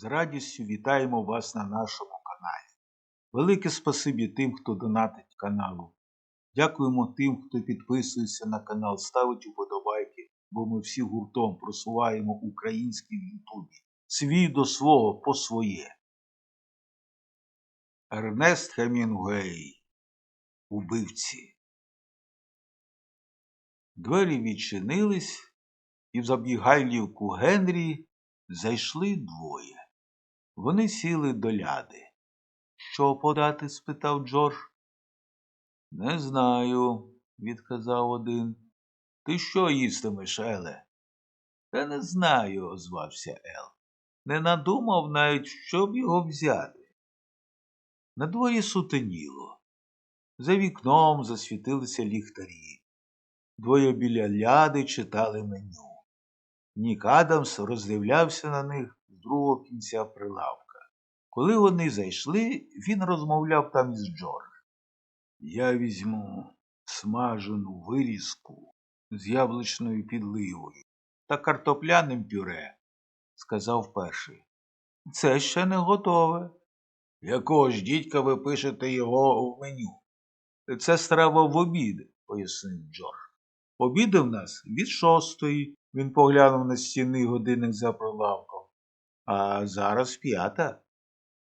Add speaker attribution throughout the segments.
Speaker 1: З радістю вітаємо вас на нашому каналі. Велике спасибі тим, хто донатить каналу. Дякуємо тим, хто підписується на канал, ставить уподобайки, бо ми всі гуртом просуваємо український в Ютубі. Свій до свого по своє. Ернест Хемінгуей. Убивці. Двері відчинились, і в забігайлівку Генрі зайшли двоє. Вони сіли до ляди. Що подати? спитав Джордж. Не знаю, відказав один. Ти що їстимеш, Еле? Та не знаю, озвався Ел. Не надумав навіть, щоб його взяти. На дворі сутеніло. За вікном засвітилися ліхтарі. Двоє біля ляди читали меню. Нік Адамс роздивлявся на них другого кінця прилавка. Коли вони зайшли, він розмовляв там із Джордж. Я візьму смажену вирізку з яблучною підливою та картопляним пюре, сказав перший. Це ще не готове. Якого ж дідька ви пишете його в меню? Це страва в обід, пояснив Джордж. Обіди в нас від шостої, він поглянув на стінний годинник за прилавком. А зараз п'ята.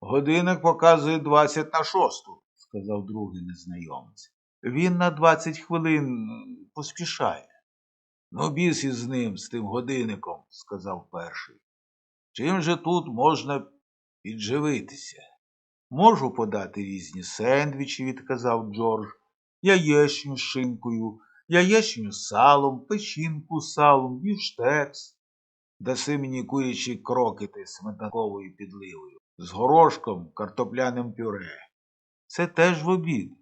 Speaker 1: Годинник показує двадцять на шосту, сказав другий незнайомець. Він на двадцять хвилин поспішає. Ну, біс із ним, з тим годинником, сказав перший. Чим же тут можна підживитися? Можу подати різні сендвічі, відказав Джордж, яєчню з шинкою, яєчню з салом, печінку з салом, бівштекс. Даси мені курячі крокети з сметанковою підливою, з горошком, картопляним пюре. Це теж в обід.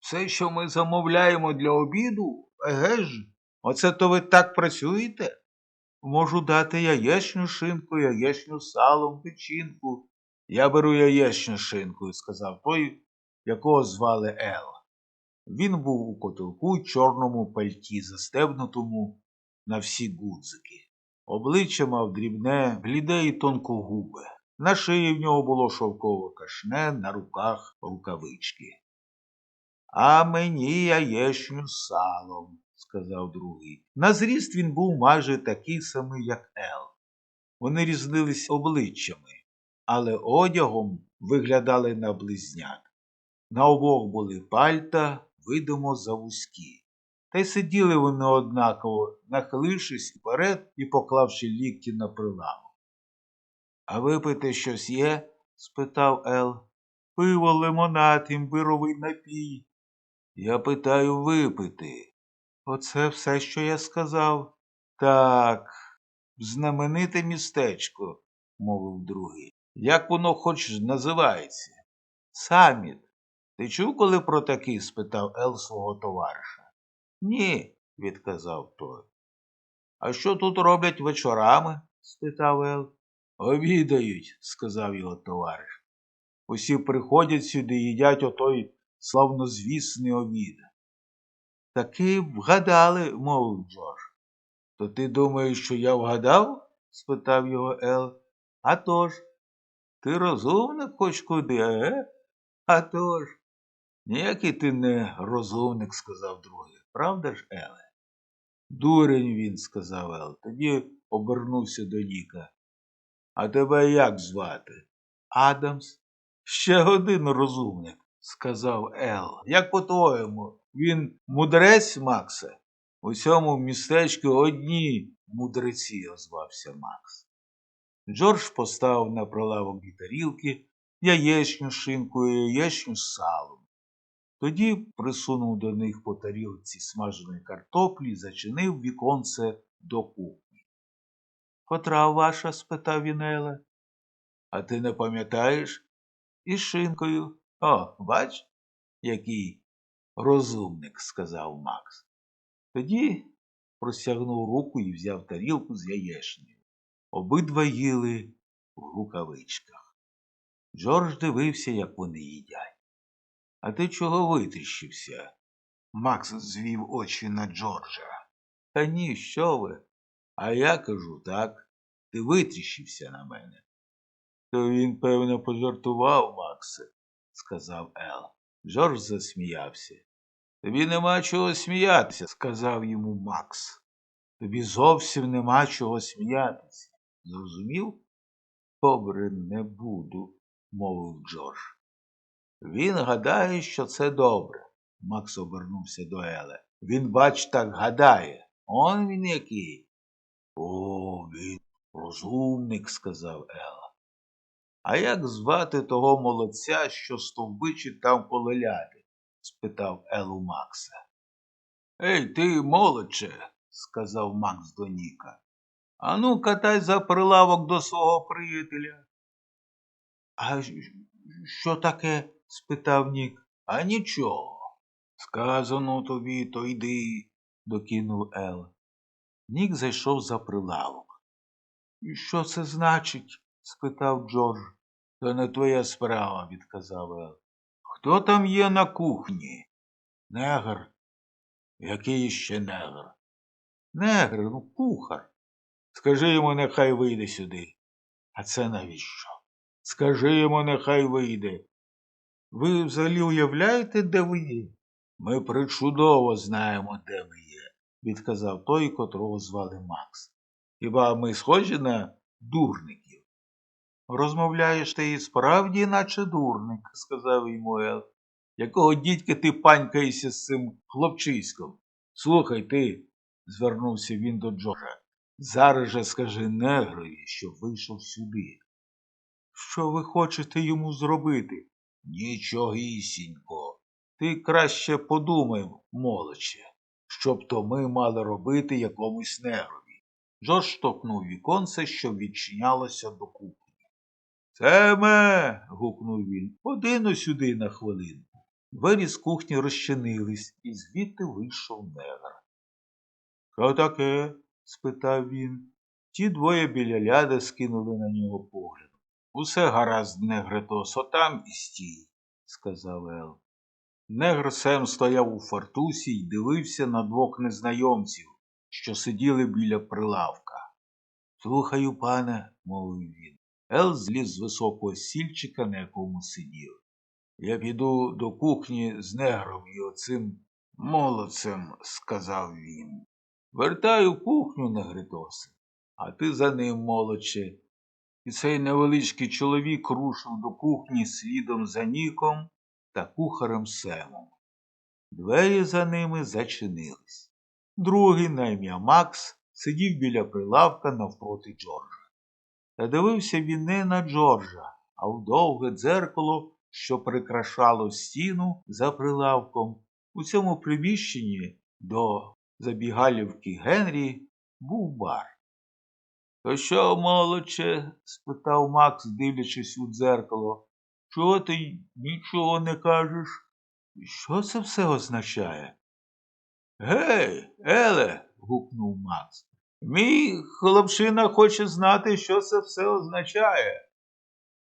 Speaker 1: Все, що ми замовляємо для обіду, еге ж, оце то ви так працюєте? Можу дати яєчню з шинкою, яєчню салом, печінку. Я беру яєчню з шинкою, сказав той, якого звали Ел. Він був у котелку чорному пальті, застебнутому на всі гудзики. Обличчя мав дрібне, бліде і тонкогубе. На шиї в нього було шовкове кашне, на руках рукавички. А мені яєчню салом, сказав другий. На зріст він був майже такий самий, як Ел. Вони різнились обличчями, але одягом виглядали на близнят. На обох були пальта, видимо, завузькі. Та й сиділи вони однаково, нахилившись вперед і поклавши лікті на прилавок. А випити щось є? спитав Ел. Пиво, лимонад, імбировий напій. Я питаю випити. Оце все, що я сказав. Так, знамените містечко, мовив другий. Як воно хоч називається? Саміт. Ти чув, коли про такий? спитав Ел свого товариша. Ні, відказав той. А що тут роблять вечорами? спитав Ел. Обідають, сказав його товариш. Усі приходять сюди і їдять отой славнозвісний обід. Таки вгадали, мовив Джордж. То ти думаєш, що я вгадав? спитав його Ел. «А тож, ти розумник хоч куди, е? «А тож». Ніякий ти не розумник, сказав другий. Правда ж, Еле? Дурень він, сказав Ел. Тоді обернувся до Ніка. А тебе як звати? Адамс. Ще один розумник, сказав Ел. Як по-твоєму, він мудрець, Максе? У цьому містечку одні мудреці, озвався Макс. Джордж поставив на прилавок тарілки, яєчню з шинкою, яєчню салом. Тоді присунув до них по тарілці смаженої картоплі зачинив віконце до кухні. Котра ваша? спитав він Еле. А ти не пам'ятаєш? Із шинкою. О, бач, який розумник, сказав Макс. Тоді простягнув руку і взяв тарілку з яєчнею. Обидва їли в рукавичках. Джордж дивився, як вони їдять. А ти чого витріщився? Макс звів очі на Джорджа. Та ні, що ви? А я кажу так. Ти витріщився на мене. То він, певно, пожартував, Максе, сказав Ел. Джордж засміявся. Тобі нема чого сміятися, сказав йому Макс. Тобі зовсім нема чого сміятися. Зрозумів? Добре, не буду, мовив Джордж. Він гадає, що це добре. Макс обернувся до Еле. Він, бач, так гадає. Он він який. О, він розумник, сказав Ела. А як звати того молодця, що стовбичить там коло ляди? спитав Елу Макса. Ей, ти, молодче, сказав Макс до Ніка. Ану, катай за прилавок до свого приятеля. А що таке? Спитав Нік. А нічого. Сказано тобі, то йди, докинув Ел. Нік зайшов за прилавок. «І Що це значить? спитав Джордж. То не твоя справа, відказав Ел. Хто там є на кухні? Негр. Який ще негр? Негр, ну кухар. Скажи йому, нехай вийде сюди. А це навіщо? Скажи йому, нехай вийде. Ви взагалі уявляєте, де ви є? Ми причудово знаємо, де ви є, відказав той, котрого звали Макс. Хіба ми схожі на дурників? Розмовляєш ти і справді, наче дурник, сказав йому Ел. Якого дідька ти панькаєшся з цим хлопчиськом? Слухай ти, звернувся він до Джорджа. Зараз же скажи негрові, що вийшов сюди. Що ви хочете йому зробити? Нічогісінько. Ти краще подумай, молодче, щоб то ми мали робити якомусь негрові. Джордж штовхнув віконце, що відчинялося до кухні. Семе. гукнув він. Подину сюди на хвилинку. Двері з кухні розчинились, і звідти вийшов негр. Що таке? спитав він. Ті двоє біля ляди скинули на нього погляд. Усе гаразд, негре Тосо, там і стій, сказав Ел. Негр Сем стояв у фартусі й дивився на двох незнайомців, що сиділи біля прилавка. Слухаю, пане, мовив він. Ел зліз з високого сільчика, на якому сидів. Я піду до кухні з негром і оцим молодцем, сказав він. Вертаю кухню, негритосе, а ти за ним, молодче. І цей невеличкий чоловік рушив до кухні слідом за Ніком та кухарем Семом. Двері за ними зачинились. Другий, на ім'я Макс, сидів біля прилавка навпроти Джорджа. Та дивився він не на Джорджа, а в довге дзеркало, що прикрашало стіну за прилавком. У цьому приміщенні до забігалівки Генрі був бар. То що, молодче? спитав Макс, дивлячись у дзеркало. Чого ти нічого не кажеш? Що це все означає? Гей, Еле. гукнув Макс. Мій хлопчина хоче знати, що це все означає.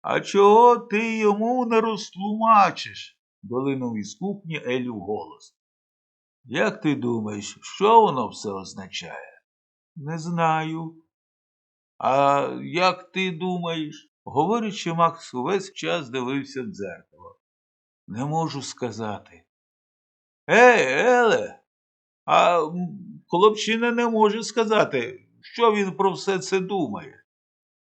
Speaker 1: А чого ти йому не розтлумачиш? долинув із кухні Елю голос. Як ти думаєш, що воно все означає? Не знаю. А як ти думаєш? Говорячи, Макс увесь час дивився в дзеркало. Не можу сказати. Ей, Еле, а хлопчина не може сказати, що він про все це думає.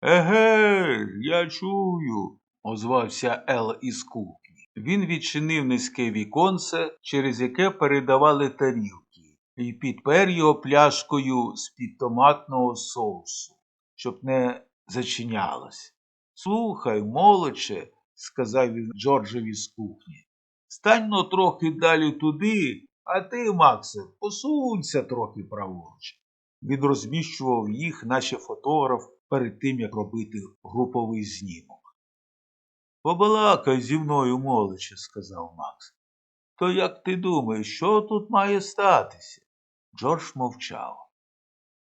Speaker 1: Еге, я чую, озвався Ел із кухні. Він відчинив низьке віконце, через яке передавали тарілки, і підпер його пляшкою з-під томатного соусу, щоб не зачинялось. Слухай, молодче, сказав він Джорджеві з кухні. Стань но трохи далі туди, а ти, Максе, посунься трохи праворуч. Він розміщував їх, наче фотограф, перед тим, як робити груповий знімок. Побалакай зі мною, молодче, сказав Макс. То як ти думаєш, що тут має статися? Джордж мовчав.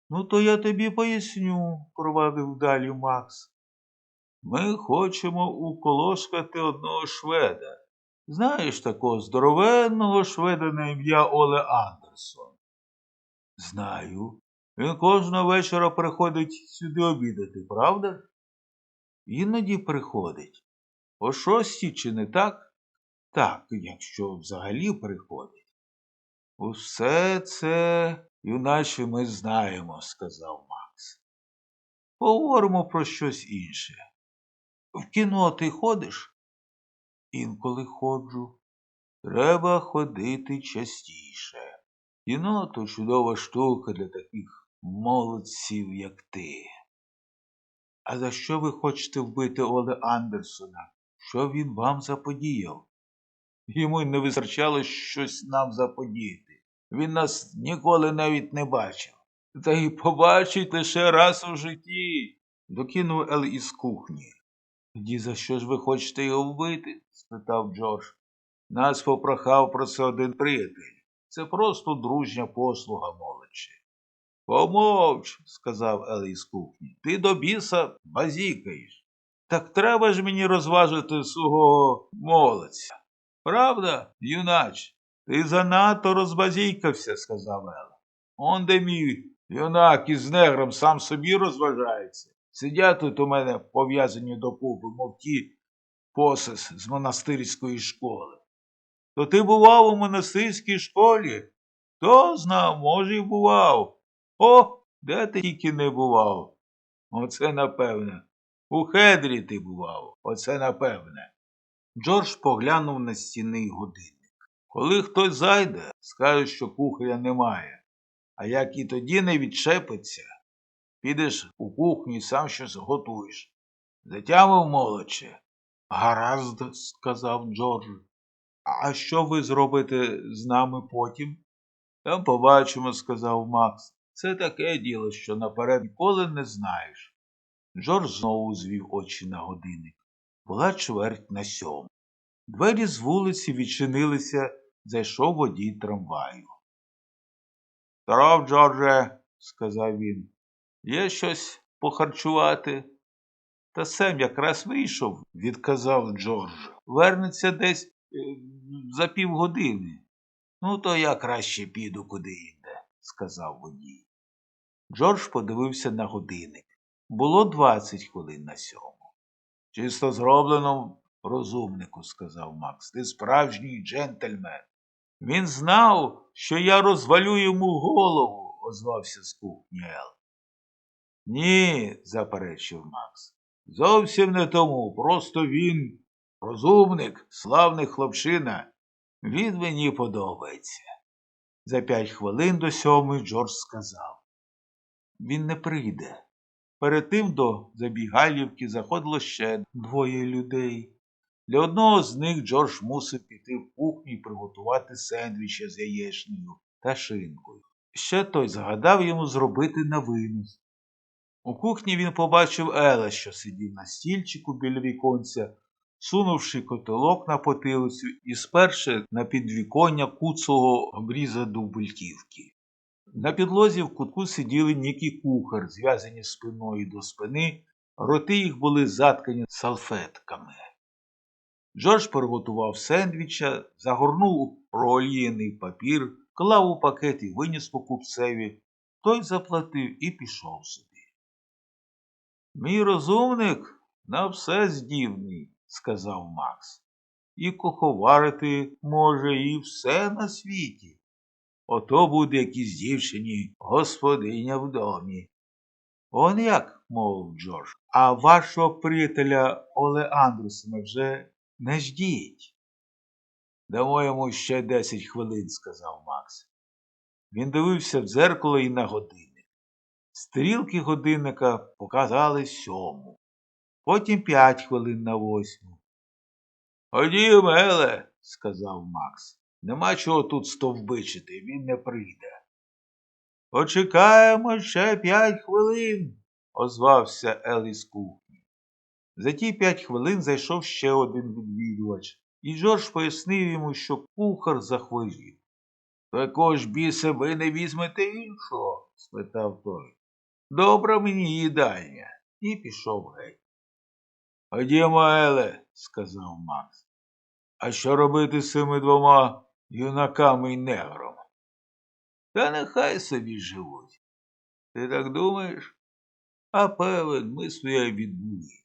Speaker 1: Ну, то я тобі поясню, провадив далі Макс. Ми хочемо уколошкати одного шведа. Знаєш такого здоровенного шведа на ім'я Оле Андерсон? Знаю. Він кожного вечора приходить сюди обідати, правда? Іноді приходить. О шостій чи не так? Так, якщо взагалі приходить. Усе це, юначе ми знаємо, сказав Макс. Поговоримо про щось інше. В кіно ти ходиш? Інколи ходжу. Треба ходити частіше. Кіно то чудова штука для таких молодців, як ти. А за що ви хочете вбити Оле Андерсона? Що він вам заподіяв? Йому й не вистачало щось нам заподіяти. Він нас ніколи навіть не бачив. Та й побачить лише раз у житті. Докинув Ел із кухні. Тоді за що ж ви хочете його вбити? спитав Джордж. Нас попрохав про це один приятель. Це просто дружня послуга молодші. Помовч, сказав Ел із кухні. Ти до біса базікаєш. Так треба ж мені розважити свого молодця. Правда, юнач? Ти занадто розбазікався, сказав Ел. Он де мій юнак із негром сам собі розважається. Сидять тут у мене пов'язані до купи, мов ті посес з монастирської школи. То ти бував у монастирській школі? Хто зна, може, й бував. О, де ти тільки не бував? Оце напевне. У Хедрі ти бував, оце напевне. Джордж поглянув на стінний годинник. Коли хтось зайде, скаже, що кухаря немає. А як і тоді не відчепиться, підеш у кухню і сам щось готуєш. Затямив молодче. Гаразд, сказав Джордж. А що ви зробите з нами потім? Там побачимо, сказав Макс. Це таке діло, що наперед ніколи не знаєш. Джордж знову звів очі на годинник. Була чверть на сьому. Двері з вулиці відчинилися, зайшов водій трамваю. Здоров, Джордже, сказав він. Є щось похарчувати? Та Сем якраз вийшов, відказав Джордж. Вернеться десь е, за півгодини. Ну, то я краще піду куди йде, сказав водій. Джордж подивився на годинник. Було двадцять хвилин на сьому. Чисто зроблено розумнику, сказав Макс. Ти справжній джентльмен. Він знав, що я розвалю йому голову, озвався з кухні Ел. Ні, заперечив Макс. Зовсім не тому. Просто він розумник, славний хлопчина. Він мені подобається. За п'ять хвилин до сьомої Джордж сказав. Він не прийде. Перед тим до забігалівки заходило ще двоє людей. Для одного з них Джордж мусив піти в кухню і приготувати сендвіча з яєчнею та шинкою. Ще той загадав йому зробити на винос. У кухні він побачив Ела, що сидів на стільчику біля віконця, сунувши котелок на потилицю і сперши на підвіконня куцого обріза дубельківки. На підлозі в кутку сиділи Нік і кухар, зв'язані спиною до спини, роти їх були заткані салфетками. Джордж приготував сендвіча, загорнув у проолієний папір, клав у пакет і виніс по купцеві. Той заплатив і пішов собі. Мій розумник на все здібний, сказав Макс. І куховарити може, і все на світі. Ото буде якійсь дівчині господиня в домі. Он як, мовив Джордж, а вашого приятеля Оле Андресона вже не ждіть. Дамо йому ще десять хвилин, сказав Макс. Він дивився в дзеркало і на годинник. Стрілки годинника показали сьому, потім п'ять хвилин на восьму. Ходім, Еле, сказав Макс. Нема чого тут стовбичити, він не прийде. Почекаємо ще п'ять хвилин, озвався Ел із кухні. За ті п'ять хвилин зайшов ще один відвідувач, і Джордж пояснив йому, що кухар захворів. Також бісе ви не візьмете іншого? спитав той. Добра мені їдальня. І пішов геть. Ходімо, Еле, сказав Макс. А що робити з цими двома юнаками й негром? Та нехай собі живуть. Ти так думаєш? А певен, ми своє відбули.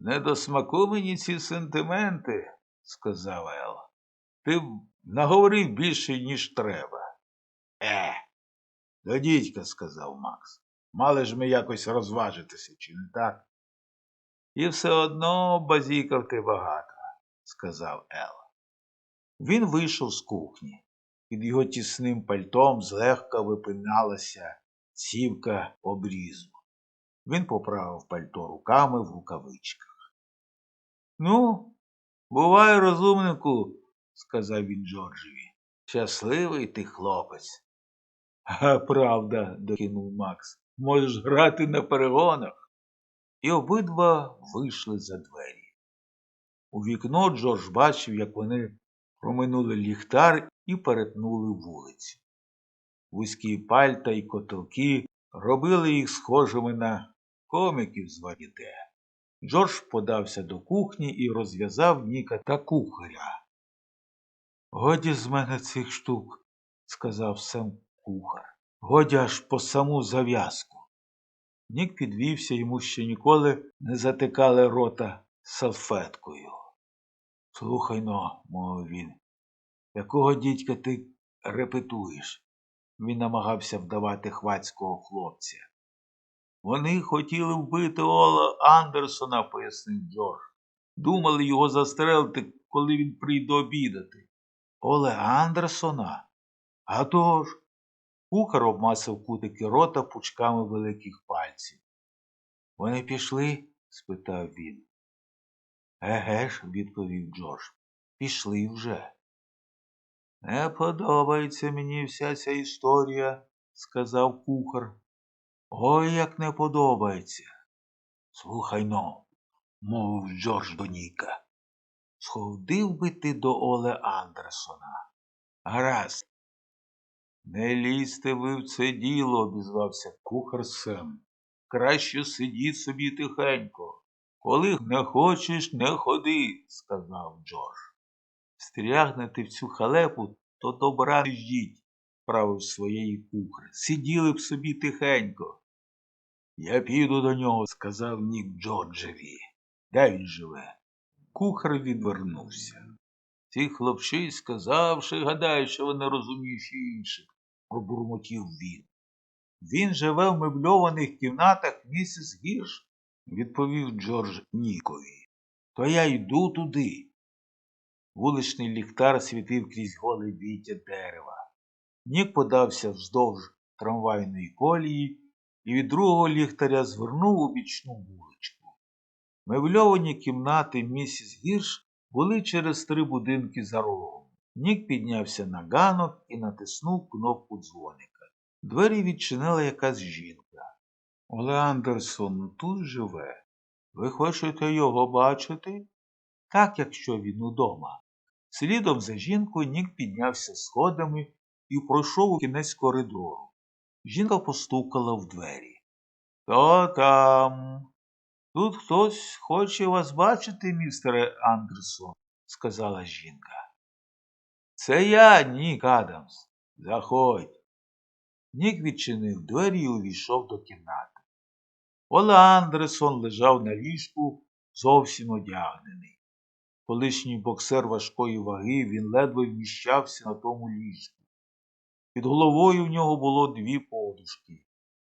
Speaker 1: Не до смаку мені ці сентименти, сказав Ел. Ти наговорив більше, ніж треба. Е, до дідька, сказав Макс. Мали ж ми якось розважитися, чи не так? І все одно базікав ти багато, сказав Ел. Він вийшов з кухні. Під його тісним пальтом злегка випиналася цівка обрізу. Він поправив пальто руками в рукавичках. Ну, бувай, розумнику, сказав він Джорджеві. Щасливий ти хлопець. А правда, докинув Макс, можеш грати на перегонах. І обидва вийшли за двері. У вікно Джордж бачив, як вони проминули ліхтар і перетнули вулицю. Вузькі пальта і котелки робили їх схожими на коміків з варіте. Джордж подався до кухні і розв'язав Ніка та кухаря. Годі з мене цих штук, сказав сам кухар. Годі аж по саму зав'язку. Нік підвівся, йому ще ніколи не затикали рота салфеткою. Слухай но, мовив він, якого дідька ти репетуєш? Він намагався вдавати хвацького хлопця. Вони хотіли вбити Ола Андерсона, пояснив Джордж. Думали його застрелити, коли він прийде обідати. Оле Андерсона? А тож. Кухар обмацав кутики рота пучками великих пальців. Вони пішли? спитав він. Еге ж, відповів Джордж. Пішли вже. Не подобається мені вся ця історія, сказав кухар. Ой, як не подобається. Слухай но, мовив Джордж до Ніка. Сходив би ти до Оле Андерсона. Гаразд. Не лізьте ви в це діло, обізвався кухар Сем. Краще сидіть собі тихенько. Коли не хочеш, не ходи, сказав Джордж. Стрягнете в цю халепу, то добра ждіть, правив своєї кухри. Сиділи б собі тихенько. Я піду до нього, сказав Нік Джорджеві. Де він живе? Кухар відвернувся. Ці хлопчі, сказавши, гадають, що вони розумніші інших, пробурмотів він. Він живе в мебльованих кімнатах місіс Гірш, відповів Джордж Нікові. То я йду туди. Вуличний ліхтар світив крізь голе віття дерева. Нік подався вздовж трамвайної колії і від другого ліхтаря звернув у бічну вуличку. Мебльовані кімнати місіс Гірш були через три будинки за рогом. Нік піднявся на ганок і натиснув кнопку дзвоника. Двері відчинила якась жінка. Оле Андерсон тут живе. Ви хочете його бачити? Так, якщо він удома. Слідом за жінкою Нік піднявся сходами і пройшов у кінець коридору. Жінка постукала в двері. Хто там? Тут хтось хоче вас бачити, містере Андерсон, сказала жінка. Це я, Нік Адамс. Заходь. Нік відчинив двері і увійшов до кімнати. Ола Андерсон лежав на ліжку, зовсім одягнений. Колишній боксер важкої ваги, він ледве вміщався на тому ліжку. Під головою в нього було дві подушки.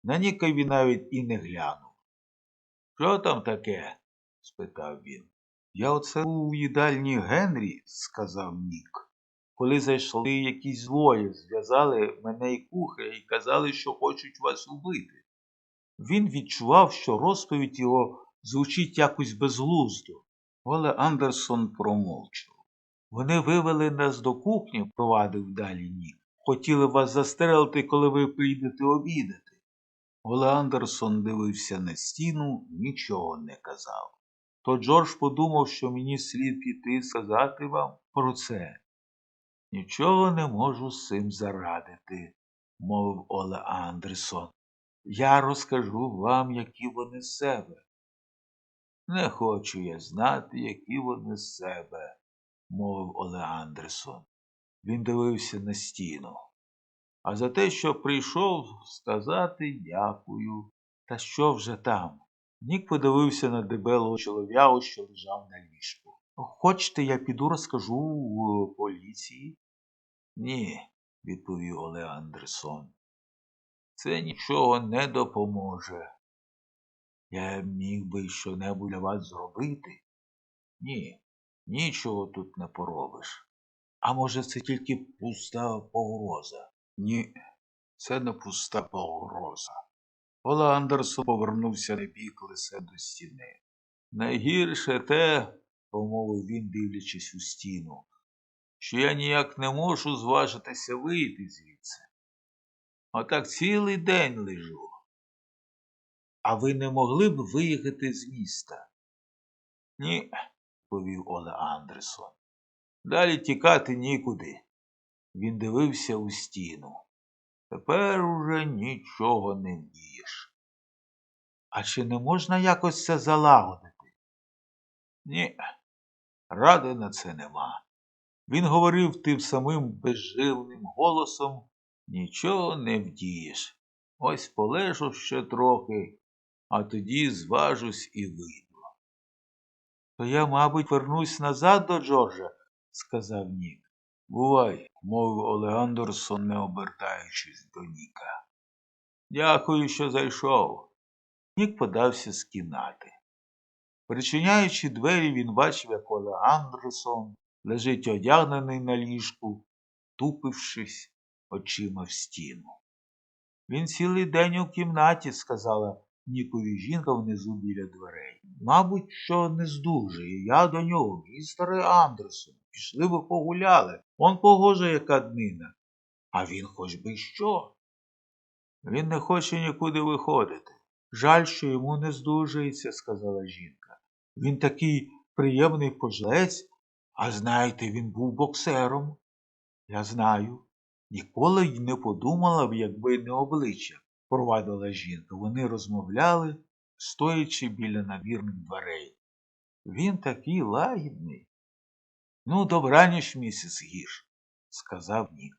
Speaker 1: На Ніка він навіть і не глянув. Що там таке? спитав він. Я оце у їдальні Генрі, сказав Нік. Коли зайшли якісь злої, зв'язали мене і кухаря і казали, що хочуть вас убити. Він відчував, що розповідь його звучить якось безглуздо. Оле Андерсон промовчав. Вони вивели нас до кухні, провадив далі Нік. Хотіли вас застрелити, коли ви прийдете обідати. Оле Андерсон дивився на стіну, нічого не казав. То Джордж подумав, що мені слід піти сказати вам про це. Нічого не можу з цим зарадити, мовив Оле Андерсон. Я розкажу вам, які вони з себе. Не хочу я знати, які вони з себе, мовив Оле Андерсон. Він дивився на стіну. А за те, що прийшов сказати дякую. Та що вже там? Нік подивився на дебелого чолов'ягу, що лежав на ліжку. Хочете, я піду розкажу в поліції? Ні, відповів Олег Андерсон. Це нічого не допоможе. Я міг би щонебудь для вас зробити? Ні, нічого тут не поробиш. А може, це тільки пуста погроза? Ні, це не пуста погроза. Олег Андерсон повернувся на бік лице до стіни. Найгірше те, промовив він, дивлячись у стіну, що я ніяк не можу зважитися вийти звідси. Отак цілий день лежу. А ви не могли б виїхати з міста? Ні, повів Оле Андерсон. Далі тікати нікуди. Він дивився у стіну. Тепер уже нічого не вдієш. А чи не можна якось це залагодити? Ні, ради на це нема. Він говорив тим самим безживним голосом нічого не вдієш. Ось полежу ще трохи, а тоді зважусь і вийду. То я, мабуть, вернусь назад до Джорджа, сказав Нік. Бувай, мовив Олег Андерсон, не обертаючись до Ніка. Дякую, що зайшов. Нік подався з кімнати. Причиняючи двері, він бачив, як Олег Андерсон лежить одягнений на ліжку, тупившись очима в стіну. Він цілий день у кімнаті, сказала Нікові жінка внизу біля дверей. Мабуть, що не здужує. Я до нього, містере Андерсон. Пішли ви погуляли. Он погожа, яка днина. А він хоч би що. Він не хоче нікуди виходити. Жаль, що йому не здужується, сказала жінка. Він такий приємний пожилець, а знаєте, він був боксером. Я знаю. Ніколи й не подумала б, якби не обличчя, провадила жінка. Вони розмовляли, стоячи біля навірних дверей. Він такий лагідний. Ну, добраніч, місіс Гірш, сказав Нік.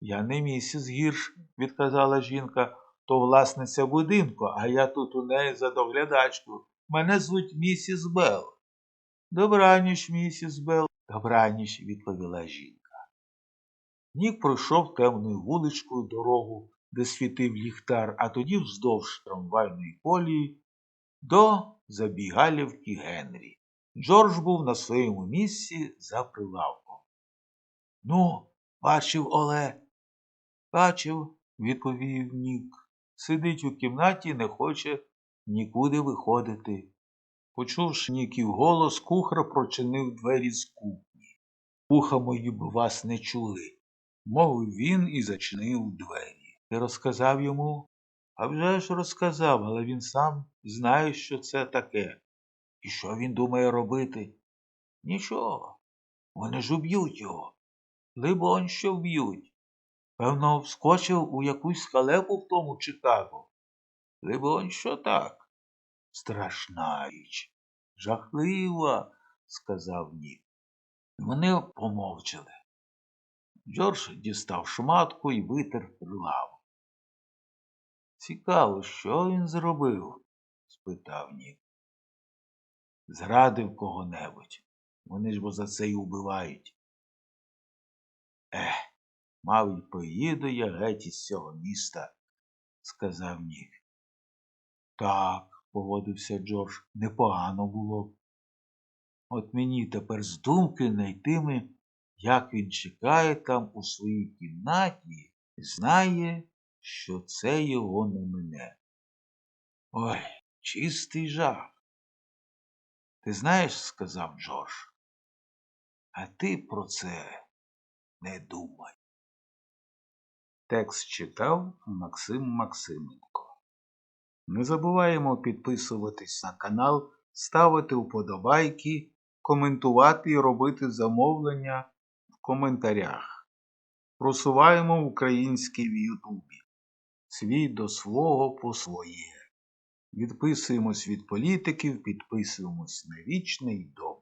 Speaker 1: Я не місіс Гірш, відказала жінка, то власниця будинку, а я тут у неї за доглядачку. Мене звуть місіс Белл. Добраніч, місіс Белл. Добраніч, відповіла жінка. Нік пройшов темною вуличкою дорогу, де світив ліхтар, а тоді вздовж трамвайної колії до забігалівки Генрі. Джордж був на своєму місці за прилавком. Ну, бачив Оле. Бачив, відповів Нік. Сидить у кімнаті, не хоче нікуди виходити. Почувши Ніків голос, кухар прочинив двері з кухні. Уха мої б вас не чули, мовив він і зачинив двері. Ти розказав йому? А вже ж розказав, але він сам знає, що це таке. І що він думає робити? Нічого. Вони ж уб'ють його. Либонь, що вб'ють. Певно, вскочив у якусь халепу в тому Чикаго. Либонь, що так? Страшна річ. Жахлива, сказав Нік. Вони помовчали. Джордж дістав шматку і витер прилаву. Цікаво, що він зробив? спитав Нік. Зрадив кого-небудь. Вони ж бо за це й убивають. Ех, мабуть, поїду я геть із цього міста, сказав Нік. Так, погодився Джордж, непогано було б. От мені тепер з думки найтиме, як він чекає там у своїй кімнаті і знає, що це його не мине. Ой, чистий жах. Ти знаєш, сказав Джордж, а ти про це не думай. Текст читав Максим Максименко. Не забуваємо підписуватись на канал, ставити вподобайки, коментувати і робити замовлення в коментарях. Просуваємо українське в Ютубі. Свій до свого по своє. Відписуємось від політиків, підписуємось на вічний добре.